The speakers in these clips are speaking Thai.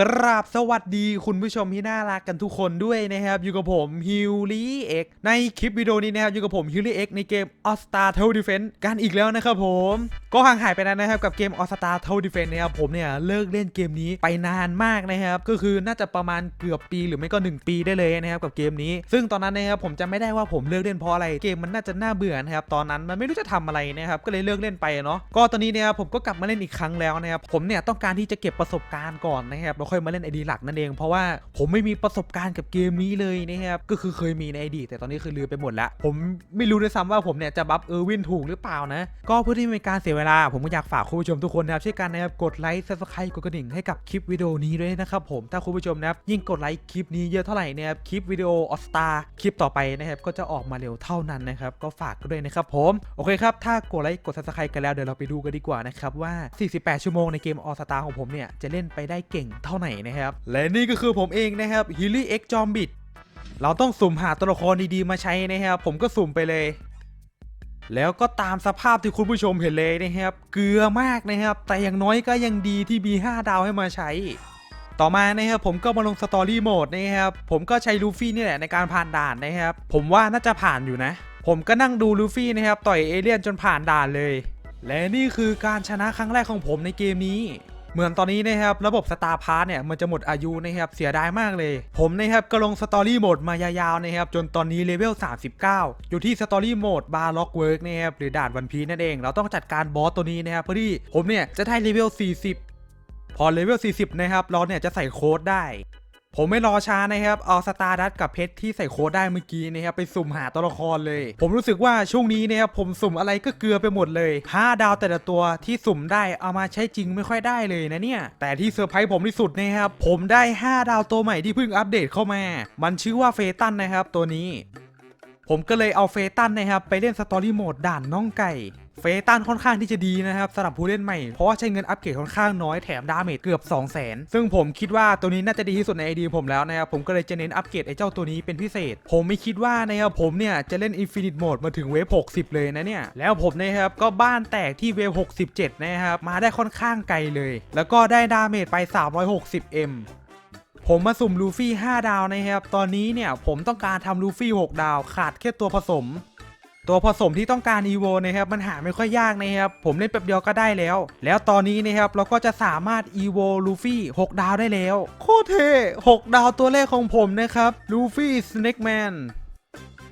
กราบสวัสดีคุณผู้ชมที่น่ารักกันทุกคนด้วยนะครับ อยู่กับผมฮิวลี่เอ็กในคลิปวิดีโอนี้นะครับ อยู่กับผมฮิวลี่เอ็กในเกม All Star Tower Defense กันอีกแล้วนะครับผม ก็ห่างหายไปนานนะครับ กับเกม All Star Tower Defense นะครับ ผมเนี่ยเลิกเล่นเกมนี้ไปนานมากนะครับ ก็คือน่าจะประมาณเกือบปีหรือไม่ก็ 1 ปีได้เลยนะครับกับเกมนี้ ซึ่งตอนนั้นนะครับผมจะไม่ได้ว่าผมเลิกเล่นเพราะอะไรเกมมันน่าจะน่าเบื่อนะครับตอนนั้นมันไม่รู้จะทำอะไรนะครับก็เลยเลิกเล่นไปเนาะก็ตอนนี้เนี่ยผมก็กลับมาเล่นอีกครั้งแล้วนะครับผมเนี่ยต้องการที่จะเก็บประสบการณ์ก่อนนะครับค่อยมาเล่นไอดีหลักนั่นเอง เพราะว่าผมไม่มีประสบการณ์กับเกมนี้เลยนะครับก็คือเคยมีในอดีตแต่ตอนนี้คือลืมไปหมดละผมไม่รู้ด้วยซ้ำว่าผมเนี่ยจะบัฟเออร์วินถูกหรือเปล่านะ ก็เพื่อที่ไม่เป็นการเสียเวลา ผมก็อยากฝากคุณผู้ชมทุกคนนะครับช่วยกันนะครับกดไลค์ซับสไครต์กดกระดิ่งให้กับคลิปวิดีโอนี้ด้วยนะครับผมถ้าคุณผู้ชมนะครับยิ่งกดไลค์คลิปนี้เยอะเท่าไหร่นะครับคลิปวิดีโอออสตาคลิปต่อไปนะครับก็จะออกมาเร็วเท่านั้นนะครับก็ฝากกันด้วยนะครับผมโอเคครับถ้ากดไลค์กดซับสไครต์กันแล้วเดี๋ยวเราไปดูกันดีกว่านะครับว่า 48 ชั่วโมงในเกมออสตาของผมเนี่ยจะเล่นไปได้เก่งเท่าไหร่นะครับ และนี่ก็คือผมเองนะครับฮิลลี่เอ็กจอมบิดเราต้องสุ่มหาตัวละครดีๆมาใช้นะครับผมก็สุ่มไปเลย แล้วก็ตามสภาพที่คุณผู้ชมเห็นเลยนะครับ เกลือมากนะครับ แต่อย่างน้อยก็ยังดีที่มี 5 ดาวให้มาใช้ ต่อมานะครับผมก็มาลงสตอรี่โหมดนะครับผมก็ใช้ลูฟี่นี่แหละในการผ่านด่านนะครับ ผมว่าน่าจะผ่านอยู่นะ ผมก็นั่งดูลูฟี่นะครับต่อยเอเลี่ยนจนผ่านด่านเลย และนี่คือการชนะครั้งแรกของผมในเกมนี้ เหมือนตอนนี้นะครับระบบสตาร์พาร์เนี่ยมันจะหมดอายุนะครับเสียดายมากเลย ผมนะครับก็ลงสตอรี่โหมดมายาวๆนะครับจนตอนนี้เลเวล 39 อยู่ที่สตอรี่โหมดบาร์ล็อกเวิร์กนะครับหรือด่านวันพีนั่นเอง เราต้องจัดการบอสตัวนี้นะครับเพื่อที่ผมเนี่ยจะได้เลเวล 40 พอเลเวล 40 นะครับเราเนี่ยจะใส่โค้ดได้ ผมไม่รอช้านะครับ เอาสตาร์ดัตกับเพชรที่ใส่โค้ดได้เมื่อกี้นะครับไปสุ่มหาตัวละครเลย ผมรู้สึกว่าช่วงนี้นะครับผมสุ่มอะไรก็เกลือไปหมดเลย5ดาวแต่ละตัวที่สุ่มได้เอามาใช้จริงไม่ค่อยได้เลยนะเนี่ย แต่ที่เซอร์ไพรส์ผมที่สุดนะครับผมได้ 5 ดาวตัวใหม่ที่เพิ่งอัปเดตเข้ามา มันชื่อว่าเฟตันนะครับตัวนี้ ผมก็เลยเอาเฟตันนะครับไปเล่นสตอรี่โหมดด่านน้องไก่เฟตันค่อนข้างที่จะดีนะครับสำหรับผู้เล่นใหม่ เพราะว่าใช้เงินอัปเกรดค่อนข้างน้อยแถมดาเมจเกือบ 2 0 0 0 0 0 ซึ่งผมคิดว่าตัวนี้น่าจะดีที่สุดในไอดีผมแล้วนะครับ ผมก็เลยจะเน้นอัปเกรดไอ้เจ้าตัวนี้เป็นพิเศษ ผมไม่คิดว่านะครับผมเนี่ยจะเล่น Infinite Mode มาถึงเวฟ 60 เลยนะเนี่ย แล้วผมนะครับก็บ้านแตกที่เวฟ 67 นะครับ มาได้ค่อนข้างไกลเลย แล้วก็ได้ดาเมจไป 360M ผมมาสุ่มลูฟี่ 5 ดาวนะครับ ตอนนี้เนี่ยผมต้องการทำลูฟี่ 6 ดาว ขาดแค่ตัวผสม ตัวผสมที่ต้องการ EVO นะครับ มันหาไม่ค่อยยากนะครับ ผมเล่นแป๊บเดียวก็ได้แล้ว แล้วตอนนี้นะครับเราก็จะสามารถ EVO ลูฟี่ 6 ดาวได้แล้ว โคตรเท่6 ดาวตัวเลขของผมนะครับลูฟี่สเน็กแมน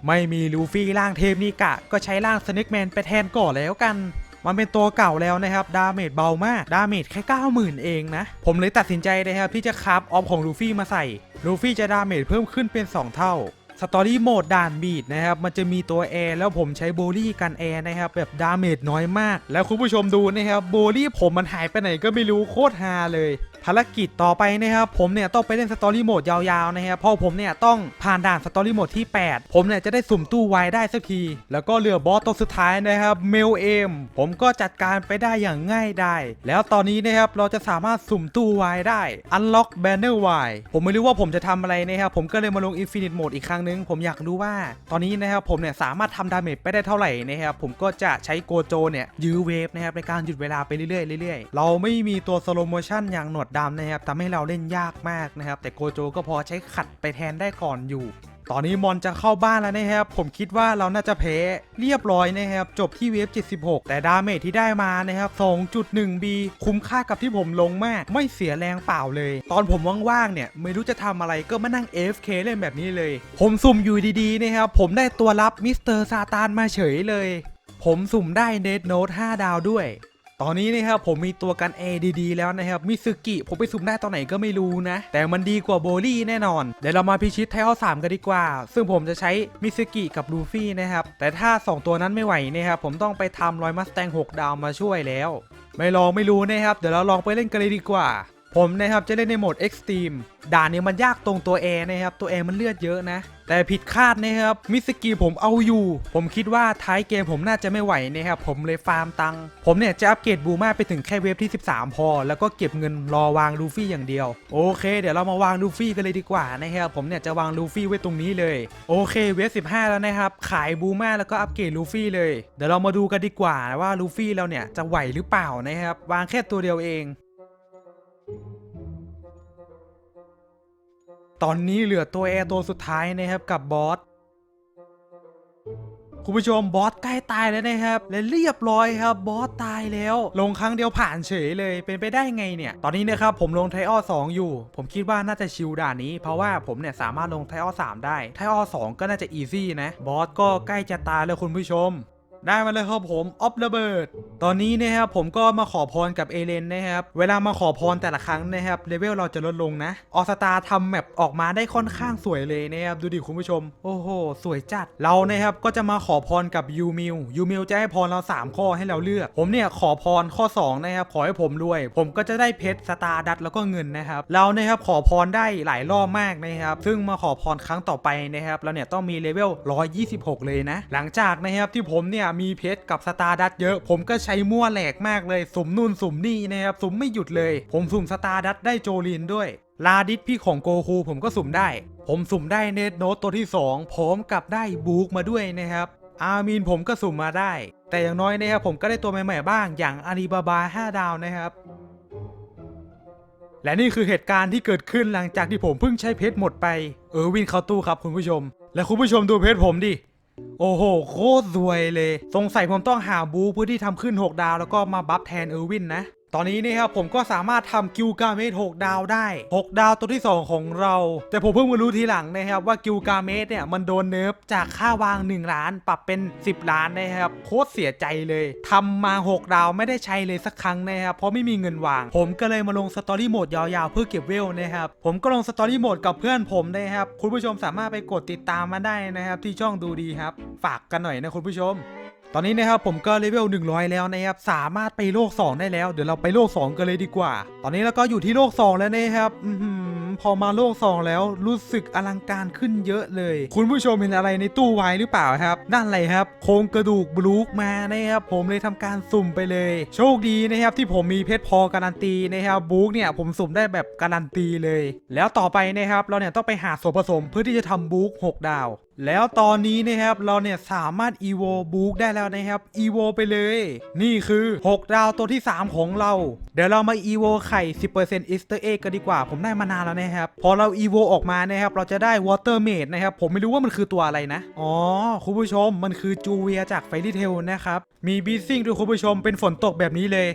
ไม่มีลูฟี่ร่างเทพนิกะ ก็ใช้ร่างสเน็กแมนไปแทนก่อนแล้วกัน มันเป็นตัวเก่าแล้วนะครับดาเมจเบามากดาเมจแค่ 90,000 เองนะ ผมเลยตัดสินใจนะครับที่จะคราฟออฟของลูฟี่มาใส่ลูฟี่จะดาเมจเพิ่มขึ้นเป็น 2 เท่า สตอรี่โหมดด่านบีดนะครับมันจะมีตัวแอร์แล้วผมใช้โบลี่กันแอร์นะครับแบบดาเมจน้อยมาก แล้วคุณผู้ชมดูนะครับโบลี่ผมมันหายไปไหนก็ไม่รู้โคตรฮาเลยภารกิจต่อไปนะครับผมเนี่ยต้องไปเล่นสตอรี่โหมดยาวๆนะครับเพราะผมเนี่ยต้องผ่านด่านสตอรี่โหมดที่ 8 ผมเนี่ยจะได้สุ่มตู้ไวได้สักที แล้วก็เหลือบอสตัวสุดท้ายนะครับเมลเอมผมก็จัดการไปได้อย่างง่ายได้ แล้วตอนนี้นะครับเราจะสามารถสุ่มตู้ไวได้ Unlock Banner Y ผมไม่รู้ว่าผมจะทำอะไรนะครับผมก็เลยมาลง Infinite Mode อีกครั้งนึงผมอยากรู้ว่า ตอนนี้นะครับผมเนี่ยสามารถทำดาเมจไปได้เท่าไหร่นะครับผมก็จะใช้โกโจเนี่ยยื้อเวฟนะครับในการหยุดเวลาไปเรื่อยๆเรื่อยๆเราไม่มีตัวสโลโมชั่นอย่างหนวดดำนะครับทำให้เราเล่นยากมากนะครับแต่โกโจก็พอใช้ขัดไปแทนได้ก่อนอยู่ ตอนนี้มอนจะเข้าบ้านแล้วนะครับ ผมคิดว่าเราน่าจะแพ้เรียบร้อยนะครับ จบที่เวฟ 76 แต่ดาเมจที่ได้มานะครับ 2.1B คุ้มค่ากับที่ผมลงมาก ไม่เสียแรงเปล่าเลย ตอนผมว่างๆเนี่ย ไม่รู้จะทำอะไรก็มานั่ง AFK เล่นแบบนี้เลย ผมสุ่มอยู่ดีๆนะครับ ผมได้ตัวรับมิสเตอร์ซาตานมาเฉยเลย ผมสุ่มได้เน t โน e 5ดาวด้วย ตอนนี้นะครับผมมีตัวกัน A ดีๆแล้วนะครับมิซึกิผมไปสุ่มได้ตอนไหนก็ไม่รู้นะ แต่มันดีกว่าโบลี่แน่นอน เดี๋ยวเรามาพิชิตไทอล3กันดีกว่า ซึ่งผมจะใช้มิซึกิกับลูฟี่นะครับ แต่ถ้า 2 ตัวนั้นไม่ไหวนะครับผมต้องไปทำรอยมัสแตง6 ดาวมาช่วยแล้ว ไม่ลองไม่รู้นะครับ เดี๋ยวเราลองไปเล่นกันเลยดีกว่า ผมนะครับจะเล่นในโหมด Extreme ด่านนี้มันยากตรงตัว A นะครับ ตัว A มันเลือดเยอะนะ แต่ผิดคาดนะครับ มิสกิผมเอาอยู่ ผมคิดว่าท้ายเกมผมน่าจะไม่ไหวนะครับ ผมเลยฟาร์มตังค์ผมเนี่ยจะอัปเกรดบูมาไปถึงแค่เวฟที่ 13 พอ แล้วก็เก็บเงินรอวางลูฟี่อย่างเดียว โอเค เดี๋ยวเรามาวางลูฟี่กันเลยดีกว่านะครับ ผมเนี่ยจะวางลูฟี่ไว้ตรงนี้เลย โอเค เวฟ 15 แล้วนะครับ ขายบูมาแล้วก็อัปเกรดลูฟี่เลย เดี๋ยวเรามาดูกันดีกว่าว่าลูฟี่เราเนี่ยจะไหวหรือเปล่านะครับ วางแค่ตัวเดียวเอง ตอนนี้เหลือตัวแอร์ตัวสุดท้ายนะครับกับบอสคุณผู้ชมบอสใกล้ตายแล้วนะครับ และเรียบร้อยครับบอสตายแล้ว ลงครั้งเดียวผ่านเฉยเลยเป็นไปได้ไงเนี่ย ตอนนี้นะครับผมลงไทออ2องอยู่ ผมคิดว่าน่าจะชิลด่านนี้ เพราะว่าผมเนี่ยสามารถลงไทออ3ได้ไทออ2ก็น่าจะอีซี่นะบอสก็ใกล้จะตายแล้วคุณผู้ชม ได้มาเลยครับผมออฟระเบิดตอนนี้นะครับผมก็มาขอพรกับเอเลนนะครับ เวลามาขอพรแต่ละครั้งนะครับเลเวลเราจะลดลงนะ ออสตาทำแมปออกมาได้ค่อนข้างสวยเลยนะครับดูดิคุณผู้ชม โอ้โห สวยจัด เรานะครับก็จะมาขอพรกับยูมิวยูมิวจะให้พรเรา 3 ข้อให้เราเลือก ผมเนี่ยขอพรข้อ 2 นะครับ ขอให้ผมรวย ผมก็จะได้เพชรสตาร์ดัตแล้วก็เงินนะครับ เรานะครับขอพรได้หลายรอบมากนะครับ ซึ่งมาขอพรครั้งต่อไปนะครับเราเนี่ยต้องมีเลเวล126 เลยนะ หลังจากนะครับที่ผมเนี่ยมีเพชรกับสตาร์ดัตเยอะ ผมก็ใช้มั่วแหลกมากเลย สุ่มนู่นสุ่มนี่นะครับ สุ่มไม่หยุดเลย ผมสุ่มสตาร์ดัตได้โจลินด้วยลาดิสพี่ของโกคูผมก็สุ่มได้ ผมสุ่มได้เนตโนตตัวที่2พร้อมกับได้บูกมาด้วยนะครับ อามีนผมก็สุ่มมาได้ แต่อย่างน้อยนะครับผมก็ได้ตัวใหม่ๆบ้างอย่างอาลีบาบา 5 ดาวนะครับ และนี่คือเหตุการณ์ที่เกิดขึ้นหลังจากที่ผมเพิ่งใช้เพชรหมดไป เออวินเขาตู้ครับคุณผู้ชม และคุณผู้ชมดูเพชรผมดิ โอ้โห โคตรรวยเลย สงสัยผมต้องหาบูเพื่อที่ทำขึ้น 6 ดาว แล้วก็มาบัฟแทนเออร์วินนะ ตอนนี้นี่ครับผมก็สามารถทำกิลกาเมส6ดาวได้ 6 ดาวตัวที่ 2 ของเรา แต่ผมเพิ่งมารู้ทีหลังนะครับว่ากิลกาเมสเนี่ยมันโดนเนิร์ฟจากค่าวาง 1 ล้าน ปรับเป็น 10 ล้านนะครับโคตรเสียใจเลยทำมา 6 ดาวไม่ได้ใช้เลยสักครั้งนะครับเพราะไม่มีเงินวาง ผมก็เลยมาลงสตอรี่โหมดยาวๆ เพื่อเก็บเวลนะครับผมก็ลงสตอรี่โหมดกับเพื่อนผมนะครับคุณผู้ชมสามารถไปกดติดตามมาได้นะครับที่ช่องดูดีครับ ฝากกันหน่อยนะคุณผู้ชม ตอนนี้นะครับผมก็เลเวล100 แล้วนะครับสามารถไปโลก 2 ได้แล้วเดี๋ยวเราไปโลก 2 กันเลยดีกว่า ตอนนี้เราก็อยู่ที่โลก 2 แล้วนะครับอพอมาโลก 2 แล้วรู้สึกอลังการขึ้นเยอะเลย คุณผู้ชมเห็นอะไรในตู้ไว้หรือเปล่าครับนั่นอะไรครับโครงกระดูกบลูกมานะครับผมเลยทำการสุ่มไปเลย โชคดีนะครับที่ผมมีเพชรพอการันตีนะครับบลูกเนี่ยผมสุ่มได้แบบการันตีเลย แล้วต่อไปนะครับเราเนี่ยต้องไปหาส่วนผสมเพื่อที่จะทำบลูก6 ดาว แล้วตอนนี้นะครับเราเนี่ยสามารถ EVO บูกได้แล้วนะครับ EVO ไปเลย นี่คือ 6 ดาวตัวที่ 3 ของเรา เดี๋ยวเรามา EVO ไข่ 10% Easter egg กันดีกว่า ผมได้มานานแล้วนะครับ พอเรา EVO ออกมานะครับ เราจะได้ Water Maid นะครับ ผมไม่รู้ว่ามันคือตัวอะไรนะ อ๋อ คุณผู้ชมมันคือจูเวียจาก Fairy Tail นะครับ มีบีซิ่งด้วยคุณผู้ชมเป็นฝนตกแบบนี้เลย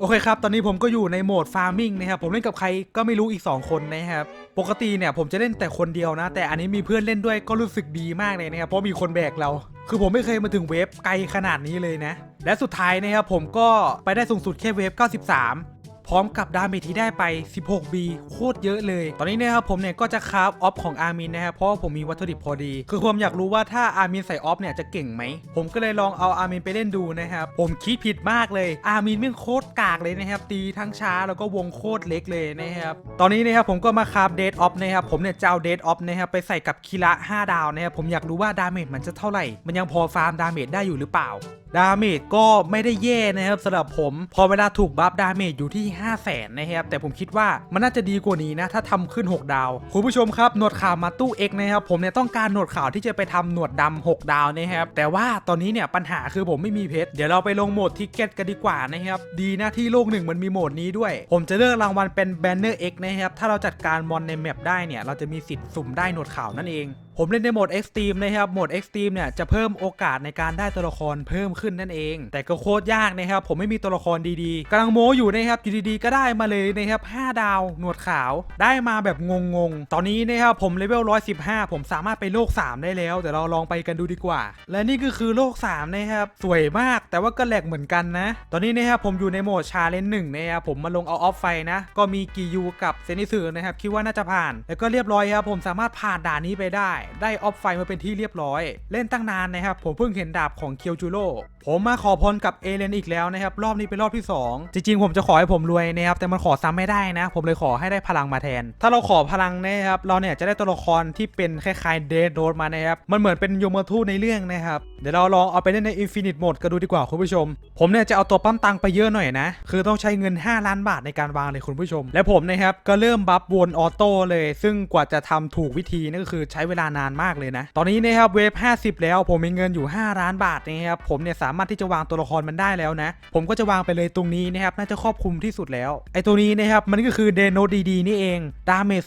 โอเคครับ ตอนนี้ผมก็อยู่ในโหมดฟาร์มิงนะครับ ผมเล่นกับใครก็ไม่รู้อีก 2 คนนะครับ ปกติเนี่ยผมจะเล่นแต่คนเดียวนะ แต่อันนี้มีเพื่อนเล่นด้วยก็รู้สึกดีมากเลยนะครับ เพราะมีคนแบกเรา คือผมไม่เคยมาถึงเวฟไกลขนาดนี้เลยนะ และสุดท้ายนะครับผมก็ไปได้สูงสุดแค่เวฟ93 พร้อมกับดาเมจที่ได้ไป 16B โคตรเยอะเลย ตอนนี้นะครับผมเนี่ยก็จะคราฟออฟของอาร์มินนะครับเพราะว่าผมมีวัตถุดิบพอดี คือผมอยากรู้ว่าถ้าอาร์มินใส่ออฟเนี่ยจะเก่งไหม ผมก็เลยลองเอาอาร์มินไปเล่นดูนะครับ ผมคิดผิดมากเลย อาร์มินแม่โคตรกากเลยนะครับ ตีทั้งช้าแล้วก็วงโคตรเล็กเลยนะครับ ตอนนี้นะครับผมก็มาคราฟเดดออฟนะครับ ผมเนี่ยจะเอาเดดออฟนะครับไปใส่กับคีระ5ดาวนะครับ ผมอยากรู้ว่าดาเมจมันจะเท่าไหร่ มันยังพอฟาร์มดาเมจได้อยู่หรือเปล่า ดาเมจก็ไม่ได้แย่นะครับสำหรับผม พอเวลาถูกบัฟดาเมจอยู่ที่ 5 0 0แสนนะครับแต่ผมคิดว่ามันน่าจะดีกว่านี้นะถ้าทำขึ้น 6 ดาว คุณผู้ชมครับหนวดขาวมาตู้ X นะครับผมเนี่ยต้องการหนวดขาวที่จะไปทำหนวดดำ6ดาวนะครับแต่ว่าตอนนี้เนี่ยปัญหาคือผมไม่มีเพชรเดี๋ยวเราไปลงโหมดทิกเก็ตกันดีกว่านะครับดีนะที่โลกหนึ่งมันมีโหมดนี้ด้วย ผมจะเลือกรางวัลเป็นแบนเนอร์ X นะครับถ้าเราจัดการมอนในแมปได้เนี่ยเราจะมีสิทธิ์สุ่มได้หนวดขาวนั่นเอง ผมเล่นในโหมด Extreme นะครับ โหมด Extreme เนี่ยจะเพิ่มโอกาสในการได้ตัวละครเพิ่มขึ้นนั่นเอง แต่ก็โคตรยากนะครับ ผมไม่มีตัวละครดีๆกำลังโมอยู่นะครับอยู่ดีๆก็ได้มาเลยนะครับ 5 ดาว หนวดขาว ได้มาแบบงงๆ ตอนนี้นะครับผมเลเวล 115 ผมสามารถไปโลก 3 ได้แล้ว เดี๋ยวเราลองไปกันดูดีกว่า และนี่ก็คือโลก 3 นะครับ สวยมาก แต่ว่าก็แหลกเหมือนกันนะ ตอนนี้นะครับผมอยู่ในโหมดชาเลนจ์หนึ่งนะครับ ผมมาลงเอาออฟไฟนะ ก็มีกียูกับเซนิสึนะครับ คิดว่าน่าจะผ่าน แล้วก็เรียบร้อยครับ ผมสามารถผ่านด่านนี้ไปได้ได้ออฟไฟมาเป็นที่เรียบร้อย เล่นตั้งนานนะครับผมเพิ่งเห็นดาบของเคียวจูโร่ผมมาขอพรกับเอเลนอีกแล้วนะครับรอบนี้เป็นรอบที่ 2 จริงๆ ผมจะขอให้ผมรวยนะครับแต่มันขอซ้ำไม่ได้นะ ผมเลยขอให้ได้พลังมาแทน ถ้าเราขอพลังนะครับเราเนี่ยจะได้ตัวละครที่เป็นคล้ายๆเดดโดมานะครับมันเหมือนเป็นโยมทูตในเรื่องนะครับเดี๋ยวเราลองเอาไปเล่นใน Infinite Mode กันดูดีกว่าคุณผู้ชม ผมเนี่ยจะเอาตัวปั้มตังไปเยอะหน่อยนะ คือต้องใช้เงิน 5 ล้านบาทในการวางเลยคุณผู้ชม และผมนะครับก็เริ่มบัฟวนออโต้เลย ซึ่งกว่าจะทำถูกวิธีนั่นก็คือใช้เวลาานานมากเลยนะ ตอนนี้นะครับเวฟ50 แล้วผมมีเงินอยู่ 5 ล้านบาทนะครับผมเนี่ยสามารถที่จะวางตัวละครมันได้แล้วนะ ผมก็จะวางไปเลยตรงนี้นะครับน่าจะครอบคลุมที่สุดแล้ว ไอตัวนี้นะครับมันก็คือเดนโนดีๆนี่เองดาเมจ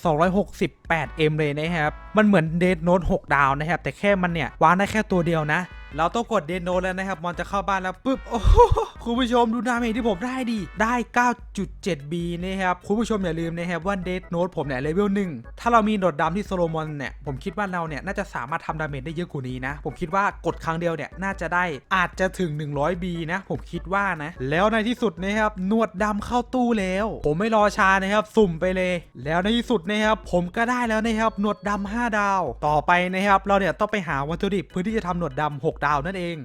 268 m เลยนะครับมันเหมือนเดโน6ดาวนะครับแต่แค่มันเนี่ยวางได้แค่ตัวเดียวนะเราต้องกดเดนโนแล้วนะครับ มอนจะเข้าบ้านแล้วปุ๊บ โอ้โหคุณผู้ชมดูดาเมจที่ผมได้ดิ ได้ 9.7B นะครับ คุณผู้ชมอย่าลืมนะครับว่าเดนโนผมเนี่ยเลเวลหนึ่งถ้าเรามีโดดดำที่โซโลมอนเนี่ย ผมคิดว่าเราเนี่ยน่าจะสามารถทำดาเมจได้เยอะกว่านี้นะ ผมคิดว่ากดครั้งเดียวเนี่ยน่าจะได้อาจจะถึง 100B นะ ผมคิดว่านะ แล้วในที่สุดนะครับหนวดดำเข้าตู้แล้ว ผมไม่รอช้านะครับสุ่มไปเลย แล้วในที่สุดนะครับผมก็ได้แล้วนะครับหนวดดำ5ดาว ต่อไปนะครับเราเนี่ยต้องไปหาวัตถุดิบเพื่อที่จะทำหนวดดำ6ดาวนั่นเอง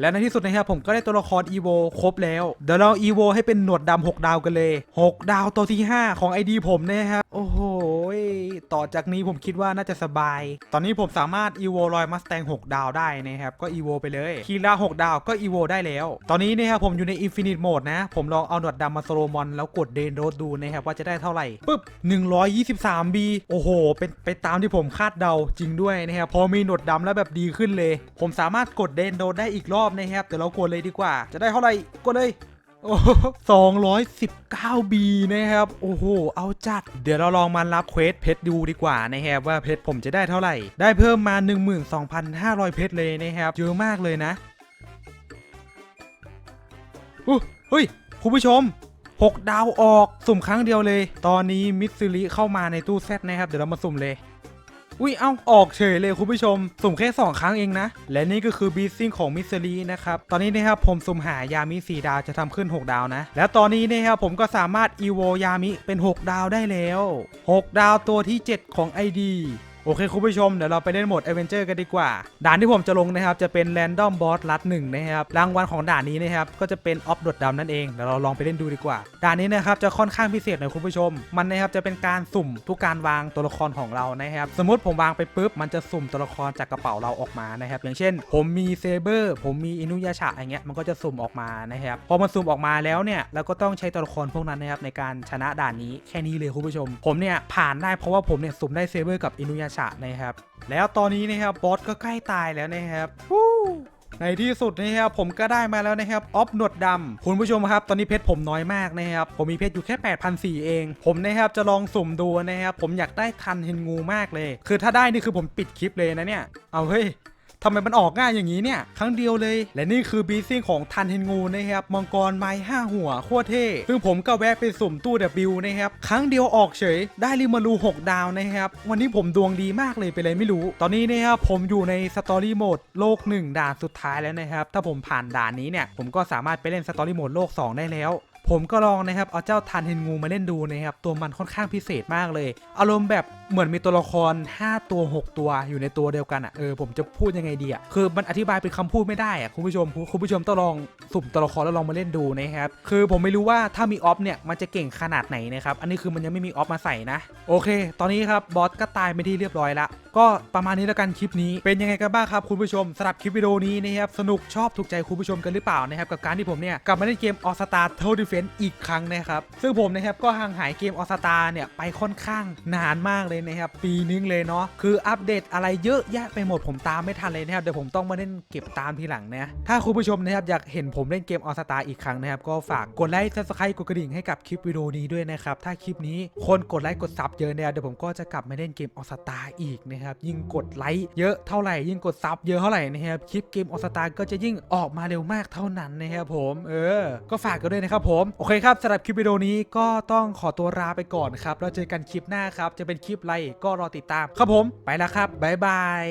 และในที่สุดนะครับผมก็ได้ตัวละคร EVO ครบแล้ว เดี๋ยวเรา EVO ให้เป็นหนวดดำ6ดาวกันเลย 6 ดาวตัวที่ 5 ของ ID ผมนะครับ โอ้โห ต่อจากนี้ผมคิดว่าน่าจะสบาย ตอนนี้ผมสามารถ EVO รอยมัสแตง6ดาวได้นะครับ ก็ EVO ไปเลย คีรา6ดาวก็ EVO ได้แล้ว ตอนนี้นะครับผมอยู่ใน Infinite Mode นะ ผมลองเอาหนวดดำมาโซโลมอนแล้วกดเดนโรดดูนะครับว่าจะได้เท่าไหร่ปึ๊บ 123B โอ้โห เป็นไปตามที่ผมคาดเดาจริงด้วยนะครับพอมีหนวดดำแล้วแบบดีขึ้นเลย ผมสามารถกดเดนโรดได้อีกรอบนะครับเดี๋ยวเรากดเลยดีกว่า จะได้เท่าไหร่กดเลยโอ้สองร้อยสิบเก้าบีนะครับ โอ้โห เอาจัด เดี๋ยวเราลองมารับเควสเพชรดูดีกว่านะครับว่าเพชรผมจะได้เท่าไหร่ ได้เพิ่มมา 12,500 เพชรเลยนะครับ เยอะมากเลยนะอู้เฮ้ย คุณผู้ชม 6 ดาวออกสุ่มครั้งเดียวเลย ตอนนี้มิสซิลิเข้ามาในตู้แซดนะครับ เดี๋ยวเรามาสุ่มเลย อุ้ยเอ้าออกเฉยเลยคุณผู้ชม สุ่มแค่ 2 ครั้งเองนะ และนี่ก็คือบีซิ่งของมิสซิลีนะครับ ตอนนี้นะครับผมสุ่มหายามิ 4 ดาวจะทำขึ้น 6 ดาวนะ แล้วตอนนี้นะครับผมก็สามารถอีโวยามิเป็น 6 ดาวได้แล้ว 6 ดาวตัวที่ 7 ของ ID โอเคคุณผู้ชมเดี๋ยวเราไปเล่นโหมด a อเวนเจอร์กันดีกว่า ด่านที่ผมจะลงนะครับ จะเป็น Random Boss ลัดหนึ่งนะครับ รางวัลของด่านนี้นะครับ ก็จะเป็นออฟดดดำนั่นเองเดี๋ยวเราลองไปเล่นดูดีกว่า ด่านนี้นะครับจะค่อนข้างพิเศษหน่อยคุณผู้ชม มันนะครับจะเป็นการสุ่มทุกการวางตัวละครของเรานะครับ สมมติผมวางไปปุ๊บมันจะสุ่มตัวละครจากกระเป๋าเราออกมานะครับ อย่างเช่น ผมมีเซเบอร์ผมมีอินุยาชะอย่างเงี้ยมันก็จะสุ่มออกมานะครับพอมันสุ่มออกมาแล้วเนี่ยเราก็ต้องใช้ตัวละครพวกนั้นนะครับในการชนะด่านนี้แค่นี้เลยคุณผู้ชม ผมเนี่ยผ่านได้เพราะว่าผมเนี่ยสุ่มได้เซเบอร์กับอินุยาชะนะครับ แล้วตอนนี้นะครับบอสก็ใกล้ตายแล้วนะครับในที่สุดนะครับผมก็ได้มาแล้วนะครับออฟหนวดดำคุณผู้ชมครับ ตอนนี้เพชรผมน้อยมากนะครับ ผมมีเพชรอยู่แค่ 8,400เอง ผมนะครับจะลองสุ่มดูนะครับ ผมอยากได้ทันเฮนงูมากเลย คือถ้าได้นี่คือผมปิดคลิปเลยนะเนี่ย เอาเฮ้ย ทำไมมันออกง่ายอย่างนี้เนี่ย ครั้งเดียวเลย และนี่คือบีซิ่งของทันเฮนงูนะครับ มังกรไม้ห้าหัวโคตรเท่ซึ่งผมก็แวะไปสุ่มตู้ W นะครับ ครั้งเดียวออกเฉย ได้ริมารู 6 ดาวนะครับ วันนี้ผมดวงดีมากเลยไปเลยไม่รู้ ตอนนี้นะครับผมอยู่ในสตอรี่โหมดโลก 1 ด่านสุดท้ายแล้วนะครับ ถ้าผมผ่านด่านนี้เนี่ย ผมก็สามารถไปเล่นสตอรี่โหมดโลก 2 ได้แล้วผมก็ลองนะครับ เอาเจ้าทันเฮนงูมาเล่นดูนะครับ ตัวมันค่อนข้างพิเศษมากเลย อารมณ์แบบ เหมือนมีตัวละคร 5 ตัว 6 ตัวอยู่ในตัวเดียวกันอะเออผมจะพูดยังไงดีอะคือมันอธิบายเป็นคำพูดไม่ได้อะคุณผู้ชมคุณผู้ชมต้องลองสุ่มตัวละครแล้วลองมาเล่นดูนะครับคือผมไม่รู้ว่าถ้ามีออฟเนี่ยมันจะเก่งขนาดไหนนะครับอันนี้คือมันยังไม่มีออฟมาใส่นะโอเค ตอนนี้ครับบอสก็ตายไปที่เรียบร้อยละก็ประมาณนี้แล้วกันคลิปนี้เป็นยังไงกันบ้างครับคุณผู้ชมสำหรับคลิปวิดีโอนี้นะครับสนุกชอบถูกใจคุณผู้ชมกันหรือเปล่านะครับกับการที่ผมเนี่ยกลับมาเล่นเกมออสตาเทลดิเฟนอีกครั้งนะครับซึ่งผมนะครับก็ห่างหายเกมออสตาเนี่ยไปค่อนข้างนานมากเลยนะครับปีนึงเลยเนาะคืออัปเดตอะไรเยอะแยะไปหมดผมตามไม่ทันเลยนะครับเดี๋ยวผมต้องมาเล่นเก็บตามทีหลังนะถ้าคุณผู้ชมนะครับอยากเห็นผมเล่นเกมออสตาอีกครั้งนะครับก็ฝากกดไลค์ซับสไครต์กดกระดิ่งให้กับคลิปวิดีโอนี้ด้วยนะครับถ้าคลิปนี้คนกดไลค์กดซับเยอะเนี่ยเดี๋ยวผมก็จะกลับมาเล่นเกมออสตาอีกนะครับยิ่งกดไลค์เยอะเท่าไหร่ยิ่งกดซับเยอะเท่าไหร่นะครับคลิปเกมออสตาก็จะยิ่งออกมาเร็วมากเท่านั้นนะครับผมเออ ก็ฝากกันด้วยนะครับผมโอเคครับสำหรับคลิปวิดีโอนี้ก็ต้องขอตัวลาไปก่อนครับแล้วเจอกันคลิปหน้าครับจะเป็นคลิปไรก็รอติดตามครับผมไปแล้วครับบ๊ายบาย